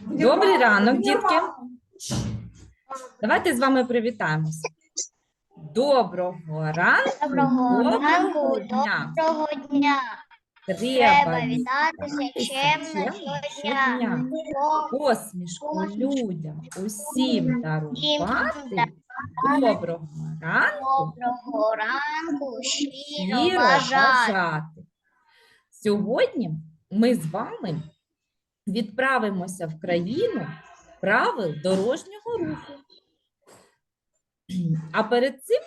Добрий ранок, дітки. Давайте з вами привітаємося. Доброго ранку. Доброго ранку, доброго дня. доброго дня. Треба вітатися чемно щодня. посмішку людям усім дарувати. Доброго ранку. Доброго ранку, щиро бажати. Сьогодні ми з вами відправимося в країну правил дорожнього руху. А перед цим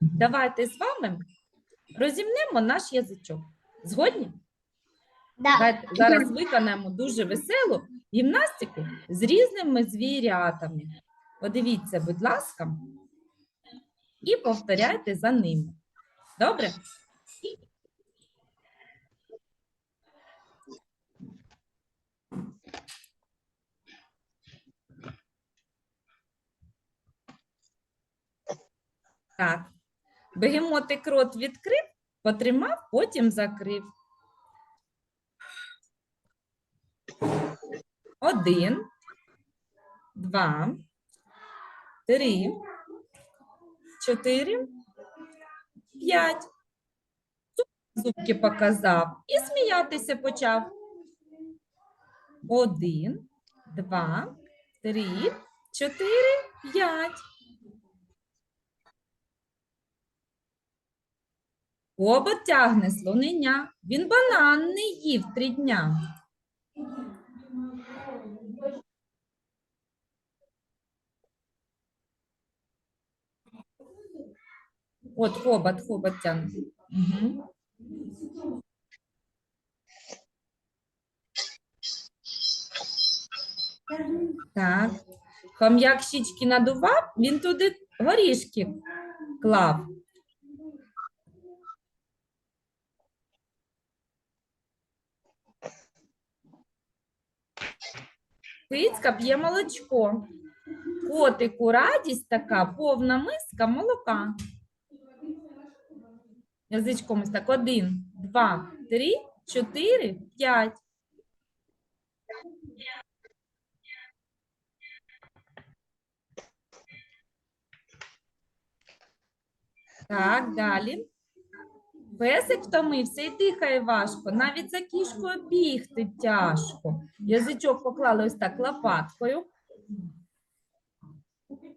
давайте з вами розімнемо наш язичок. Згодні? Да. Давайте зараз виконаємо дуже веселу гімнастику з різними звірятами. Подивіться, будь ласка, і повторяйте за ними. Добре? Так. Бегемотик рот відкрив, потримав, потім закрив. Один, два, три, чотири, п'ять. Зубки показав і сміятися почав. Один, два, три, чотири, п'ять. Обод тягне слонення. Він банан не їв три дня. От хобот, хобот тягне. Угу. Так. Хом'як щічки надував, він туди горішки клав. Кицька п'є молочко. Котику радість така, повна миска молока. Язичком ось так. Один, два, три, чотири, п'ять. Так, далі. Песик втомився і дихає важко. Навіть за кішкою бігти тяжко. Язичок поклали ось так лопаткою.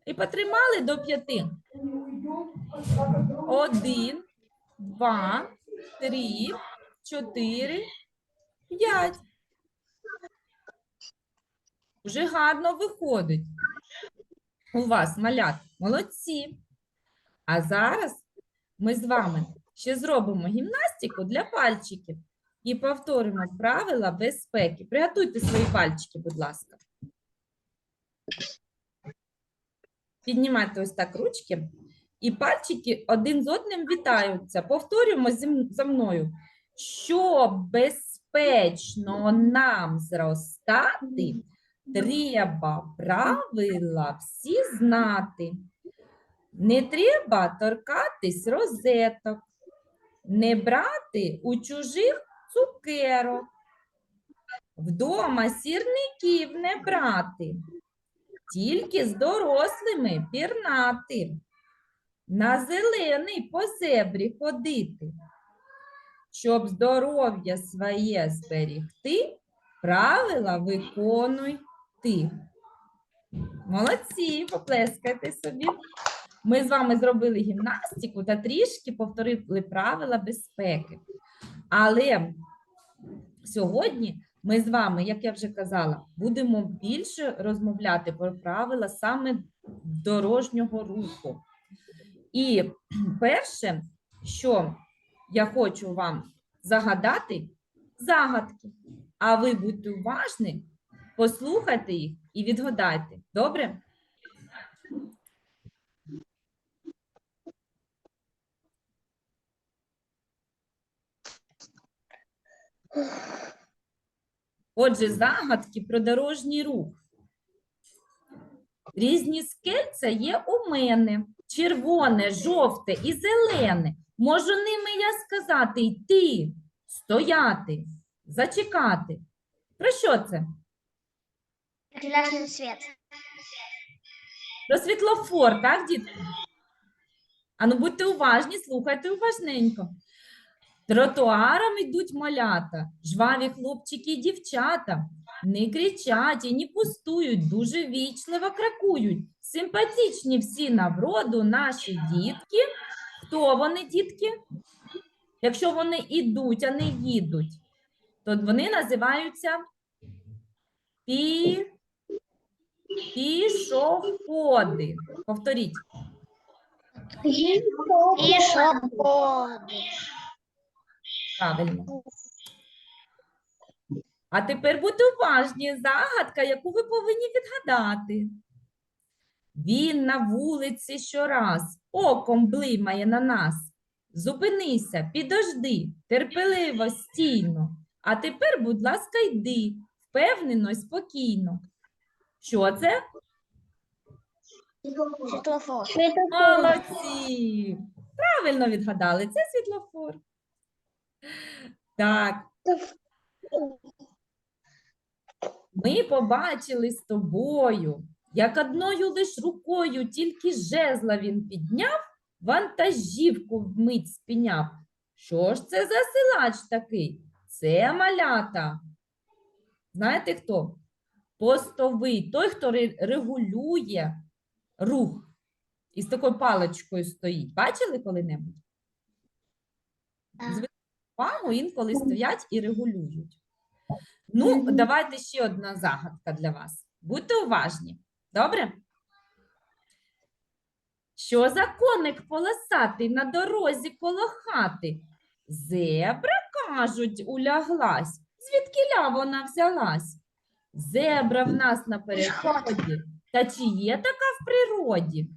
І потримали до п'яти. Один, два, три, чотири, п'ять. Вже гарно виходить. У вас малят молодці. А зараз ми з вами ще зробимо гімнастику для пальчиків і повторимо правила безпеки. Приготуйте свої пальчики, будь ласка. Піднімайте ось так ручки, і пальчики один з одним вітаються. Повторюємо за мною. Щоб безпечно нам зростати, треба правила всі знати. Не треба торкатись розеток, не брати у чужих цукерок, вдома сірників не брати, тільки з дорослими пірнати, на зелений по зебрі ходити. Щоб здоров'я своє зберігти, правила виконуй ти. Молодці, поплескайте собі. Ми з вами зробили гімнастику та трішки повторили правила безпеки. Але сьогодні ми з вами, як я вже казала, будемо більше розмовляти про правила саме дорожнього руху. І перше, що я хочу вам загадати, загадки. А ви будьте уважні, послухайте їх і відгадайте. Добре? Отже, загадки про дорожній рух. Різні скельця є у мене. Червоне, жовте і зелене. Можу ними я сказати йти, стояти, зачекати. Про що це? Красный свет. Про світлофор, так, дітки? Ану, будьте уважні, слухайте уважненько. Тротуаром йдуть малята, жваві хлопчики і дівчата. Не кричать і не пустують, дуже вічливо кракують. Симпатичні всі на вроду наші дітки. Хто вони, дітки? Якщо вони ідуть, а не їдуть, то вони називаються пі... пішоходи. Повторіть. Пешеходы. Правильно. А тепер будьте уважні. Загадка, яку ви повинні відгадати. Він на вулиці щораз оком блимає на нас. Зупинися, підожди, терпеливо, стійно. А тепер, будь ласка, йди, впевнено й спокійно. Що це? Светлофор. Молодці! Правильно відгадали, це світлофор. Так, ми побачили з тобою, як одною лиш рукою тільки жезла він підняв, вантажівку вмить спіняв. Що ж це за силач такий? Це малята. Знаєте хто? Постовий, той, хто регулює рух. І з такою паличкою стоїть. Бачили коли-небудь? Увагу, інколи стоять і регулюють. Ну, давайте ще одна загадка для вас. Будьте уважні. Добре? Що за коник полосатий на дорозі коло хати? Зебра, кажуть, уляглась. Звідкіля вона взялась? Зебра в нас на переході. Та чи є така в природі?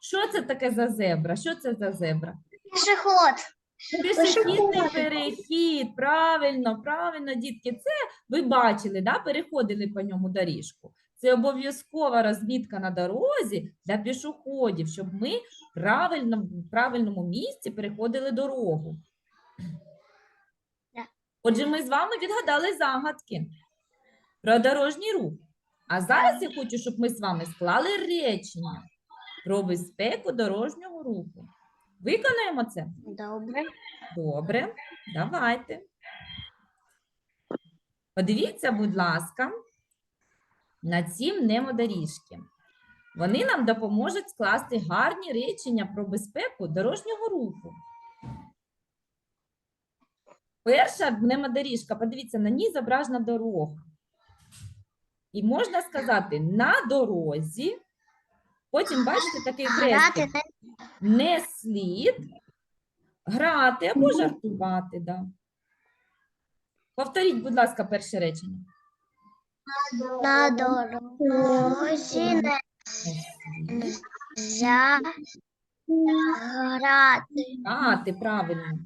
Що це таке за зебра? Що це за зебра? Пешеход. Пішохідний перехід, правильно, правильно, дітки. Це ви бачили, да? переходили по ньому доріжку. Це обов'язкова розмітка на дорозі для пішоходів, щоб ми правильно, в правильному місці переходили дорогу. Отже, ми з вами відгадали загадки про дорожній рух. А зараз я хочу, щоб ми з вами склали речення про безпеку дорожнього руху. Виконаємо це? Добре. Добре, давайте. Подивіться, будь ласка, на ці мнемодоріжки. Вони нам допоможуть скласти гарні речення про безпеку дорожнього руху. Перша мнемодоріжка, подивіться, на ній зображена дорога. І можна сказати на дорозі. Потім бачите такий Грати не слід грати або жартувати. Да. Повторіть, будь ласка, перше речення. на дорозі не можна грати. грати, правильно.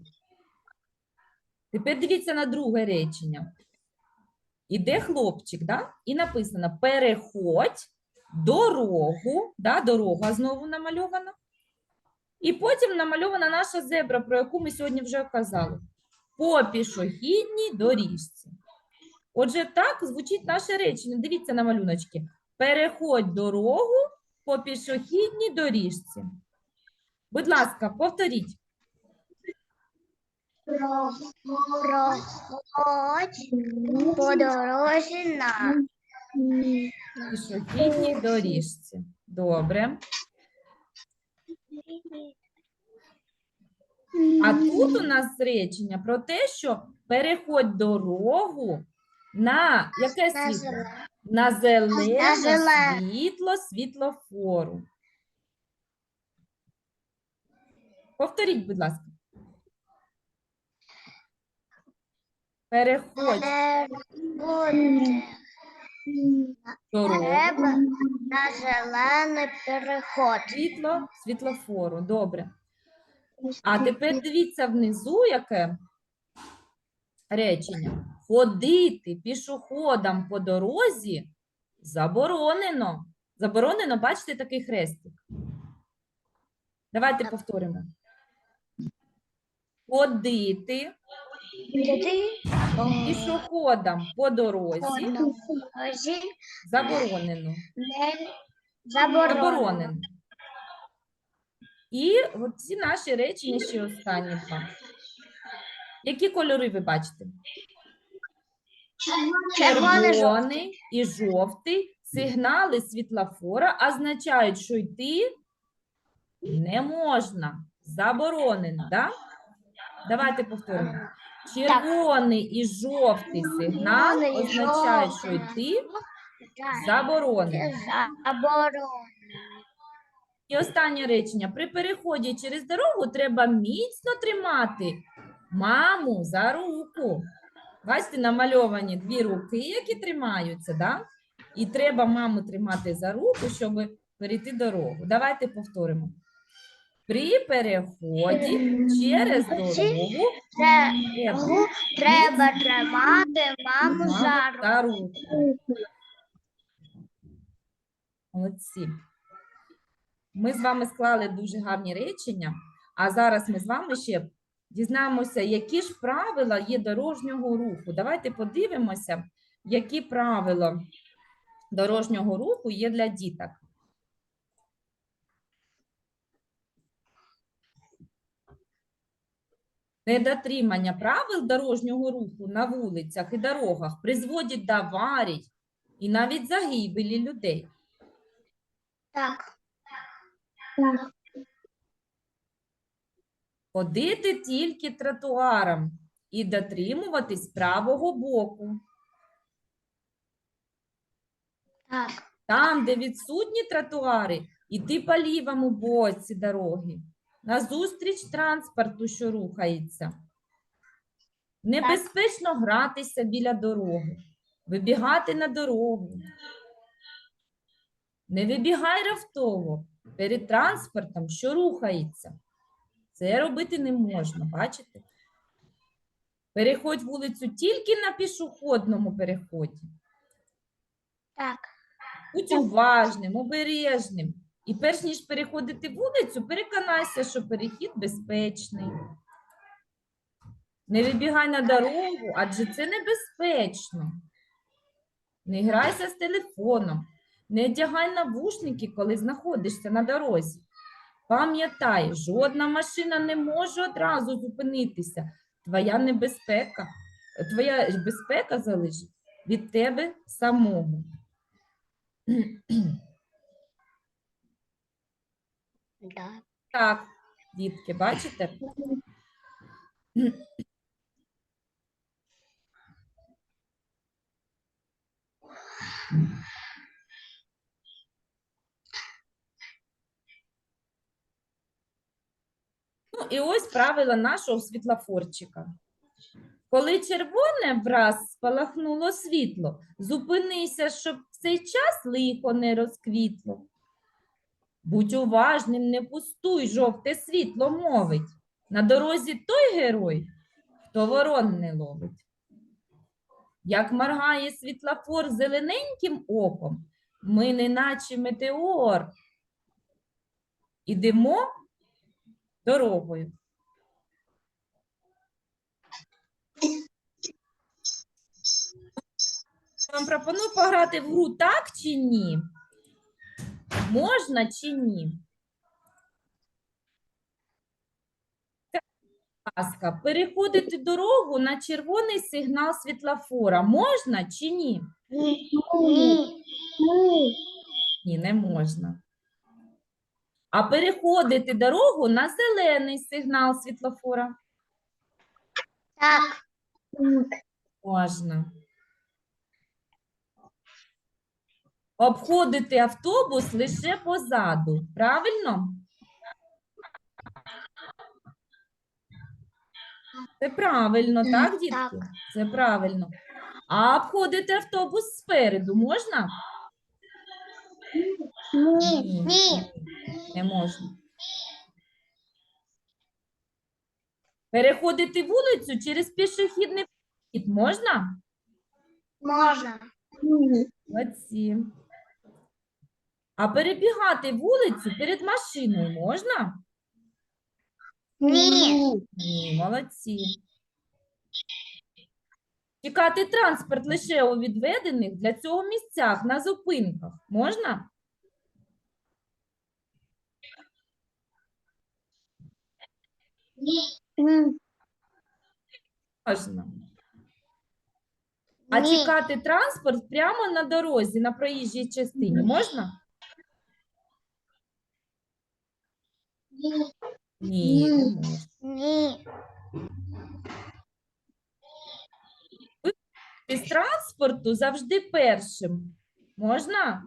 Тепер дивіться на друге речення. Іде хлопчик, да? і написано: переходь дорогу, да? дорога знову намальована. І потім намальована наша зебра, про яку ми сьогодні вже казали. По пішохідній доріжці. Отже, так звучить наше речення. Дивіться на малюночки. Переходь дорогу по пішохідній доріжці. Будь ласка, повторіть. Проходь по дорозі на Пішохідній доріжці. Добре. А тут у нас речення про те, що переходь дорогу на яке на світло? зелене. На зелене зелене. світло світлофору. Повторіть, будь ласка. Переходь Переходь. Треба на зелений переход. Світло світлофору. Добре. А тепер дивіться внизу, яке речення. Ходити пішоходам по дорозі заборонено. Заборонено, бачите, такий хрестик. Давайте повторимо. Ходити Пішоходам по дорозі заборонено. не заборонено. І ці наші речення ще останні два. Які кольори ви бачите? Червоний, і жовтий сигнали світлофора означають, що йти не можна. Заборонено, да? Давайте повторимо. Червоний і жовтий сигнал Червоний і означають, що жовтий. йти заборонено. Заборонено. І останнє речення. При переході через дорогу треба міцно тримати маму за руку. Бачите, намальовані дві руки, які тримаються, да? І треба маму тримати за руку, щоб перейти дорогу. Давайте повторимо. При переході через дорогу треба треба тримати маму за за руку. Молодці. Ми з вами склали дуже гарні речення, а зараз ми з вами ще дізнаємося, які ж правила є дорожнього руху. Давайте подивимося, які правила дорожнього руху є для діток. Недотримання правил дорожнього руху на вулицях і дорогах призводить до аварій і навіть загибелі людей. Так. Ходити тільки тротуаром і дотримуватись правого боку. Так. Там, де відсутні тротуари, іти по лівому боці дороги, назустріч транспорту, що рухається. Небезпечно гратися біля дороги, вибігати на дорогу. Не вибігай раптово перед транспортом, що рухається. Це робити не можна, бачите? Переходь вулицю тільки на пішохідному переході. Так. Будь уважним, обережним. І перш ніж переходити вулицю, переконайся, що перехід безпечний. Не вибігай на дорогу, адже це небезпечно. Не грайся з телефоном, не одягай навушники, коли знаходишся на дорозі. Пам'ятай, жодна машина не може одразу зупинитися. Твоя небезпека, твоя безпека залежить від тебе самого. Да. Так, дітки, бачите? Ну, і ось правила нашого світлофорчика. Коли червоне враз спалахнуло світло, зупинися, щоб в цей час лихо не розквітло. Будь уважним, не пустуй, жовте світло мовить. На дорозі той герой, хто ворон не ловить. Як моргає світлофор зелененьким оком, ми неначе метеор. Ідемо дорогою. Вам пропоную пограти в гру так чи ні? Можна чи ні? Ласка, переходити дорогу на червоний сигнал світлофора можна чи ні? Ні. Ні, не можна. А переходити дорогу на зелений сигнал світлофора Так. можна. Обходити автобус лише позаду. Правильно? Це правильно, так, дітки? так. Це правильно. А обходити автобус спереду можна? Ні. Ні. Не можна. Переходити вулицю через пішохідний перехід можна? Можна. Молодці. А перебігати вулицю перед машиною можна? Ні. Ні, молодці. Чекати транспорт лише у відведених для цього місцях на зупинках. Можна? М, Можна. А Ні. чекати транспорт прямо на дорозі, на проїжджій частині можна? Ні, не Ні. можна. Ні. З транспорту завжди першим. Можна?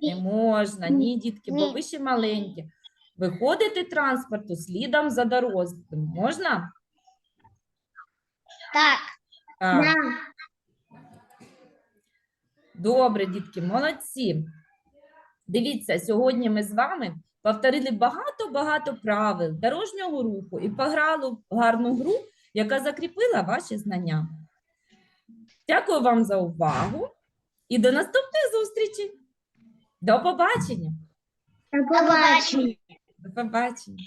Не можна, ні, дітки, бо ви ще маленькі. Виходити транспорту слідом за дорослим. Можна? Так. Так. Да. Добре, дітки, молодці. Дивіться, сьогодні ми з вами повторили багато-багато правил дорожнього руху і пограли в гарну гру, яка закріпила ваші знання. Дякую вам за увагу і до наступної зустрічі. До побачення. До побачення. До побачення.